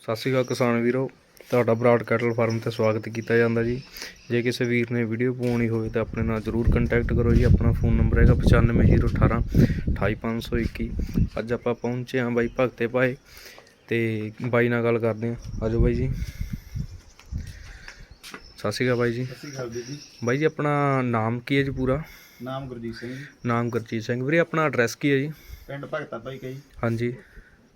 ਸਤਿ ਸ਼੍ਰੀ ਅਕਾਲ ਕਿਸਾਨ ਵੀਰੋ। ਤੁਹਾਡਾ ਬਰਾਡ ਕੈਟਲ ਫਾਰਮ ਤੇ ਸਵਾਗਤ ਕੀਤਾ ਜਾਂਦਾ ਜੀ। ਜੇ ਕਿਸੇ ਵੀਰ ਨੇ ਵੀਡੀਓ ਪਾਉਣੀ ਹੋਵੇ ਤਾਂ ਆਪਣੇ ਨਾਲ ਜਰੂਰ ਕੰਟੈਕਟ ਕਰੋ ਜੀ। ਆਪਣਾ ਫੋਨ ਨੰਬਰ ਹੈਗਾ 95018 28521 ਅੱਜ ਆਪਾਂ ਪਹੁੰਚੇ ਹਾਂ ਬਾਈ ਭਗਤੇ ਭਾਏ ਤੇ ਬਾਈ ਨਾਲ ਗੱਲ ਕਰਦੇ ਹਾਂ। ਆਜੋ ਬਾਈ ਜੀ। ਸਤਿ ਸ਼੍ਰੀ ਅਕਾਲ ਬਾਈ ਜੀ। ਸਤਿ ਸ਼੍ਰੀ ਅਕਾਲ ਜੀ। ਬਾਈ ਜੀ ਆਪਣਾ ਨਾਮ ਕੀ ਹੈ ਜੀ ਪੂਰਾ? ਨਾਮ ਗੁਰਜੀਤ ਸਿੰਘ ਜੀ। ਨਾਮ ਗੁਰਜੀਤ ਸਿੰਘ। ਵੀਰੇ ਆਪਣਾ ਐਡਰੈਸ ਕੀ ਹੈ ਜੀ? ਪਿੰਡ ਭਗਤਾ ਭਾਈ ਕਈ ਹਾਂਜੀ।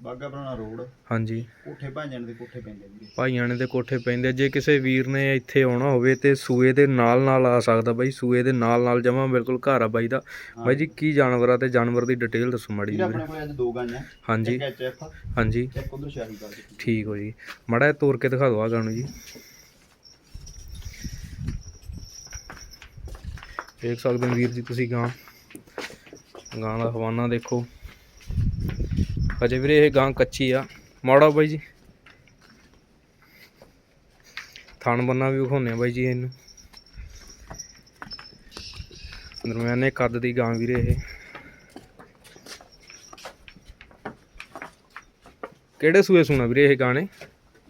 ਬਾਗਾ ਬਣਾਉਣਾ ਰੋਡ। ਹਾਂਜੀ। ਕੋਠੇ ਭਾਂਜਣ ਦੇ ਕੋਠੇ ਪੈਂਦੇ ਵੀਰੇ। ਭਾਈਆਣੇ ਦੇ ਕੋਠੇ ਪੈਂਦੇ। ਜੇ ਕਿਸੇ ਵੀਰ ਨੇ ਇੱਥੇ ਆਉਣਾ ਹੋਵੇ ਤੇ ਸੂਏ ਦੇ ਨਾਲ ਨਾਲ ਆ ਸਕਦਾ ਬਾਈ। ਸੂਏ ਦੇ ਨਾਲ ਨਾਲ ਜਮਾ ਬਿਲਕੁਲ ਘਰ ਆ ਬਾਈ ਦਾ। ਬਾਈ ਜੀ ਕੀ ਜਾਨਵਰ ਆ ਤੇ ਜਾਨਵਰ ਦੀ ਡਿਟੇਲ ਦੱਸੋ ਮਾੜੀ ਵੀਰੇ ਆਪਣੇ ਕੋਲ ਅੱਜ ਦੋ ਗਾਈਆਂ ਹਾਂਜੀ। ਇੱਕ ਐਚਐਫ ਹਾਂਜੀ। ਇੱਕ ਉਧਰ ਸ਼ਾਹੀ ਦੀ ਠੀਕ ਹੋ ਜੀ। ਮਾੜਾ ਤੋੜ ਕੇ ਦਿਖਾ ਦਿਓ ਆ ਗਾਣੂ ਜੀ। ਦੇਖ ਸਕਦੇ ਹੋ ਵੀਰ ਜੀ ਤੁਸੀਂ ਗਾਂ। ਗਾਂ ਦਾ ਹਵਾਨਾ ਦੇਖੋ। ਅਜੇ ਵੀਰੇ ਇਹ ਗਾਂ ਕੱਚੀ ਆ। ਮਾੜਾ ਬਾਈ ਜੀ। ਥਣ ਬੰਨਾ ਵੀ ਵਿਖਾਉਂਦੇ ਆ ਬਾਈ ਜੀ ਇਹਨੂੰ। ਦਰਮਿਆਨੇ ਕੱਦ ਦੀ ਗਾਂ ਵੀਰੇ ਇਹ। ਕਿਹੜੇ ਸੂਏ ਸੁਣਾ ਵੀਰੇ ਇਹ ਗਾਣੇ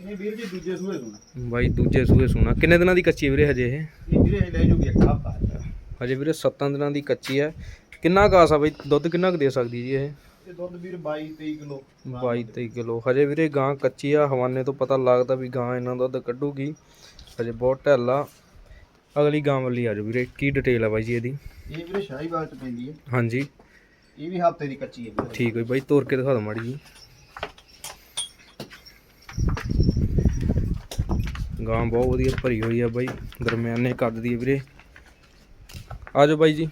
ਇਹ ਵੀਰ ਜੀ ਦੂਜੇ ਸੂਏ ਸੁਣਾ। ਬਾਈ ਦੂਜੇ ਸੂਏ ਸੁਣਾ। ਕਿੰਨੇ ਦਿਨਾਂ ਦੀ ਕੱਚੀ ਹੈ ਵੀਰੇ ਹਜੇ ਇਹ? ਵੀਰੇ ਇਹ ਲੈ ਜੂਗੀ ਇੱਕ ਹਫਤਾ। ਹਜੇ ਵੀਰੇ 7 ਦਿਨਾਂ ਦੀ ਕੱਚੀ ਹੈ ਕਿੰਨਾ ਕਾਸ ਆ ਬਾਈ? ਦੁੱਧ ਕਿੰਨਾ ਕੁ ਦੇ ਸਕਦੀ ਜੀ ਇਹ? ਦੁੱਧ ਵੀਰ 22 23 ਕਿਲੋ। 22 23 ਕਿਲੋ। ਹਜੇ ਵੀਰੇ ਗਾਂ ਕੱਚੀ ਆ ਹਵਾਨੇ ਤੋਂ ਪਤਾ ਲੱਗਦਾ ਵੀ ਗਾਂ ਇਹਨਾਂ ਦੁੱਧ ਕੱਢੂਗੀ। ਹਜੇ ਬਹੁਤ ਢਿੱਲਾ ਅਗਲੀ ਗਾਂ ਵਾਲੀ ਆ ਜਾਓ ਵੀਰੇ ਕੀ ਡਿਟੇਲ ਆ ਬਾਈ ਜੀ ਇਹਦੀ? ਇਹ ਵੀਰੇ ਸ਼ਾਹੀ ਬਾਗ ਚ ਪੈਂਦੀ ਹੈ ਹਾਂਜੀ। ਇਹ ਵੀ ਹਫ਼ਤੇ ਦੀ ਕੱਚੀ ਹੈ ਵੀਰੇ। ਠੀਕ ਹੈ ਬਾਈ ਤੋਰ ਕੇ ਦਿਖਾ ਦਿਓ ਮਾੜੀ ਜੀ। ਗਾਂ ਬਹੁਤ ਵਧੀਆ ਭਰੀ ਹੋਈ ਆ ਬਾਈ ਦਰਮਿਆਨੇ ਕੱਦ ਦੀ ਵੀਰੇ। ਆ ਜਾਓ ਬਾਈ ਜੀ।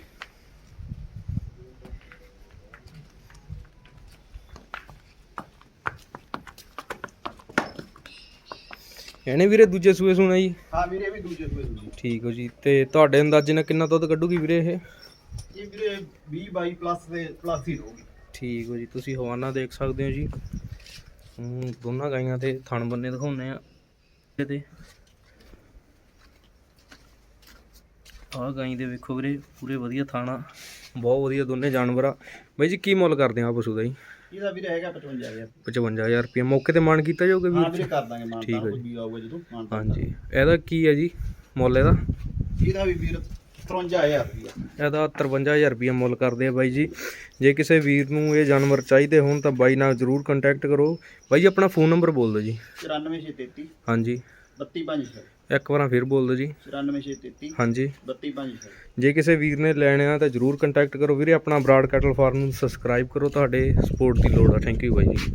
ਇਹਨੇ ਵੀਰੇ ਦੂਜੇ ਸੂਏ ਸੁਣਾ ਜੀ? ਹਾਂ ਵੀਰੇ ਇਹ ਵੀ ਦੂਜੇ ਸੂਏ ਸੁਣੀ ਠੀਕ ਹੋ ਜੀ ਤੇ ਤੁਹਾਡੇ ਅੰਦਾਜ਼ੇ ਨਾਲ ਕਿੰਨਾ ਦੁੱਧ ਕੱਢੂਗੀ ਵੀਰੇ ਇਹ? ਇਹ ਵੀਰੇ 20 22 ਪਲੱਸ ਦੇ ਪਲੱਸ ਹੀ ਰਹੂਗੀ ਠੀਕ ਹੋ ਜੀ ਤੁਸੀਂ ਹਵਾਨਾ ਦੇਖ ਸਕਦੇ ਹੋ ਜੀ। ਹੂੰ ਦੋਨਾਂ ਗਾਈਆਂ ਤੇ ਥਣ ਬੰਨੇ ਦਿਖਾਉਂਦੇ ਆ ਤੇ। ਆਹ ਗਾਈ ਦੇ ਵੇਖੋ ਵੀਰੇ ਪੂਰੇ ਵਧੀਆ ਥਾਣਾ ਬਹੁਤ ਵਧੀਆ ਦੋਨੇ ਜਾਨਵਰ ਆ। ਬਾਈ ਜੀ ਕੀ ਮੁੱਲ ਕਰਦੇ ਆ ਪਸ਼ੂ ਦਾ ਜੀ? ਇਹਦਾ ਵੀਰੇ ਹੈਗਾ 55000 55000 ਰੁਪਏ। ਮੌਕੇ ਤੇ ਮਾਨ ਕੀਤਾ ਜਾਊਗਾ ਹਾਂ ਵੀਰ ਵੀਰੇ ਕਰ ਦਾਂਗੇ ਮਾਨਤਾ ਠੀਕ ਹੈ ਕੋਈ ਆਊਗਾ ਜਦੋਂ ਮਾਨਤਾ ਹਾਂਜੀ। ਇਹਦਾ ਕੀ ਹੈ ਜੀ ਮੁੱਲ ਇਹਦਾ? ਇਹਦਾ ਵੀ ਵੀਰ 53000 ਰੁਪਇਆ ਇਹਦਾ 53000 ਰੁਪਏ ਮੁੱਲ ਕਰਦੇ ਆ ਬਾਈ ਜੀ। ਜੇ ਕਿਸੇ ਵੀਰ ਨੂੰ ਇਹ ਜਾਨਵਰ ਚਾਹੀਦੇ ਹੋਣ ਤਾਂ ਬਾਈ ਨਾਲ ਜਰੂਰ ਕੰਟੈਕਟ ਕਰੋ। ਬਾਈ ਜੀ ਆਪਣਾ ਫੋਨ ਨੰਬਰ ਬੋਲ ਦਿਓ ਜੀ। 94633 ਹਾਂਜੀ। 3256 ਇੱਕ ਵਾਰਾਂ ਫਿਰ ਬੋਲ ਦਿਓ ਜੀ। 94633 ਹਾਂਜੀ। 3256 ਜੇ ਕਿਸੇ ਵੀਰ ਨੇ ਲੈਣੇ ਆ ਤਾਂ ਜਰੂਰ ਕੰਟੈਕਟ ਕਰੋ ਵੀਰੇ ਆਪਣਾ ਬਰਾਡ ਕੈਟਲ ਫਾਰਮ ਨੂੰ ਸਬਸਕ੍ਰਾਈਬ ਕਰੋ ਤੁਹਾਡੇ ਸਪੋਰਟ ਦੀ ਲੋੜ ਆ। ਥੈਂਕ ਯੂ ਬਾਈ ਜੀ।